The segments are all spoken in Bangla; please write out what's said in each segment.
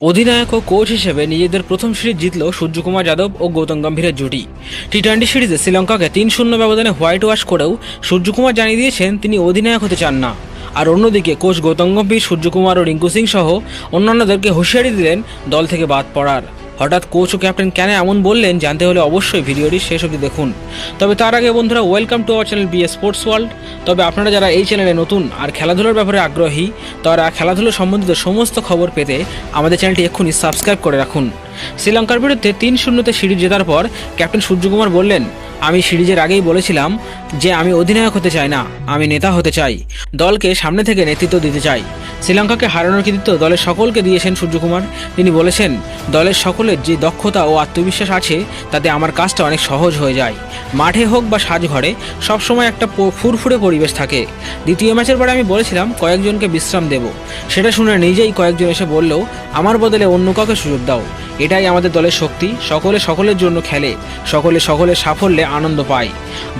অধিনায়ক ও কোচ হিসেবে নিজেদের প্রথম সিরিজ জিতল সূর্যকুমার যাদব ও গৌতম গম্ভীরের জুটি। টি টোয়েন্টি সিরিজে শ্রীলঙ্কাকে তিন শূন্য ব্যবধানে হোয়াইট ওয়াশ করেও সূর্যকুমার জানিয়ে দিয়েছেন তিনি অধিনায়ক হতে চান না। আর অন্যদিকে কোচ গৌতম গম্ভীর, সূর্যকুমার ও রিঙ্কু সিং সহ অন্যান্যদেরকে হুঁশিয়ারি দিলেন দল থেকে বাদ পড়ার। হঠাৎ কোচ ও ক্যাপ্টেন কেন এমন বললেন জানতে হলে অবশ্যই ভিডিওটি শেষ অবধি দেখুন। তবে তার আগে বন্ধুরা welcome to our channel B sports world তবে আপনারা যারা এই চ্যানেলে নতুন আর খেলাধুলার ব্যাপারে আগ্রহী, তারা খেলাধুলো সম্বন্ধিত সমস্ত খবর পেতে আমাদের চ্যানেলটি এক্ষুনি সাবস্ক্রাইব করে রাখুন। শ্রীলঙ্কার বিরুদ্ধে তিন শূন্যতে সিরিজ জেতার পর ক্যাপ্টেন সূর্যকুমার বললেন, আমি সিরিজের আগেই বলেছিলাম যে আমি অধিনায়ক হতে চাই না, আমি নেতা হতে চাই। দলকে সামনে থেকে নেতৃত্ব দিতে চাই। শ্রীলঙ্কাকে হারানোর কৃতিত্ব দলের সকলকে দিয়েছেন সূর্যকুমার। তিনি বলেছেন, দলের সকলের যে দক্ষতা ও আত্মবিশ্বাস আছে, তাতে আমার কাজটা অনেক সহজ হয়ে যায়। মাঠে হোক বা সাজঘরে, সবসময় একটা ফুরফুরে পরিবেশ থাকে। দ্বিতীয় ম্যাচের পরে আমি বলেছিলাম, কয়েকজনকে বিশ্রাম দেব। সেটা শুনে নিজেই কয়েকজন এসে বললেও, আমার বদলে অন্য কাউকে সুযোগ দাও। এটাই আমাদের দলের শক্তি। সকলে সকলের জন্য খেলে, সকলে সকলের সাফল্যে আনন্দ পায়।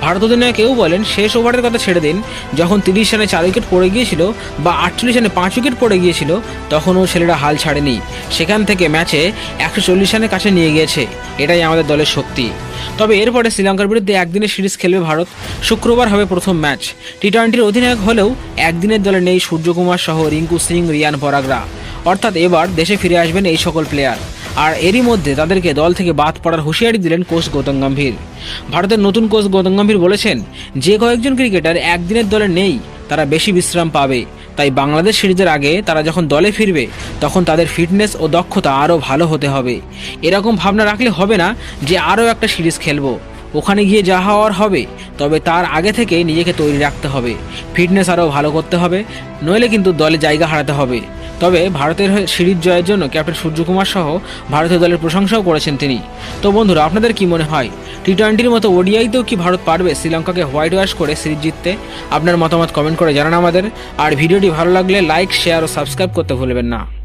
ভারত অধিনায়ক কেউ বলেন, শেষ ওভারের কথা ছেড়ে দিন। যখন তিরিশ রানে চার উইকেট পড়ে গিয়েছিল বা আটচল্লিশ রানে পাঁচ উইকেট পড়ে গিয়েছিল, তখনও ছেলেরা হাল ছাড়েনি। সেখান থেকে ম্যাচে একশো চল্লিশ রানের কাছে নিয়ে গিয়েছে। এটাই আমাদের দলের শক্তি। তবে এরপরে শ্রীলঙ্কার বিরুদ্ধে একদিনের সিরিজ খেলবে ভারত। শুক্রবার হবে প্রথম ম্যাচ। টি টোয়েন্টির অধিনায়ক হলেও একদিনের দলে নেই সূর্যকুমার সহ রিঙ্কু সিং, রিয়ান পরাগরা। অর্থাৎ এবার দেশে ফিরে আসবেন এই সকল প্লেয়ার আর এরই মধ্যে তাদেরকে দল থেকে বাদ পড়ার হুঁশিয়ারি দিলেন কোচ গৌতম গম্ভীর। ভারতের নতুন কোচ গৌতম গম্ভীর বলেছেন, যে কয়েকজন ক্রিকেটার একদিনের দলে নেই, তারা বেশি বিশ্রাম পাবে। তাই বাংলাদেশ সিরিজের আগে তারা যখন দলে ফিরবে, তখন তাদের ফিটনেস ও দক্ষতা আরও ভালো হতে হবে। এরকম ভাবনা রাখলে হবে না যে আরও একটা সিরিজ খেলব। ওখানে গিয়ে যা হওয়ার হবে, তবে তার আগে থেকে নিজেকে তৈরি রাখতে হবে। ফিটনেস আরও ভালো করতে হবে, নইলে কিন্তু দলে জায়গা হারাতে হবে। তবে ভারতের হয়ে সিরিজ জয়ের জন্য ক্যাপ্টেন সূর্যকুমার সহ ভারতীয় দলের প্রশংসাও করেছেন তিনি। তো বন্ধুরা, আপনাদের কি মনে হয়? টি টোয়েন্টির মতো ওডিআইতেও কি ভারত পারবে শ্রীলঙ্কাকে হোয়াইট ওয়াশ করে সিরিজ জিততে? আপনার মতামত কমেন্ট করে জানান আমাদের। আর ভিডিওটি ভালো লাগলে লাইক, শেয়ার ও সাবস্ক্রাইব করতে ভুলবেন না।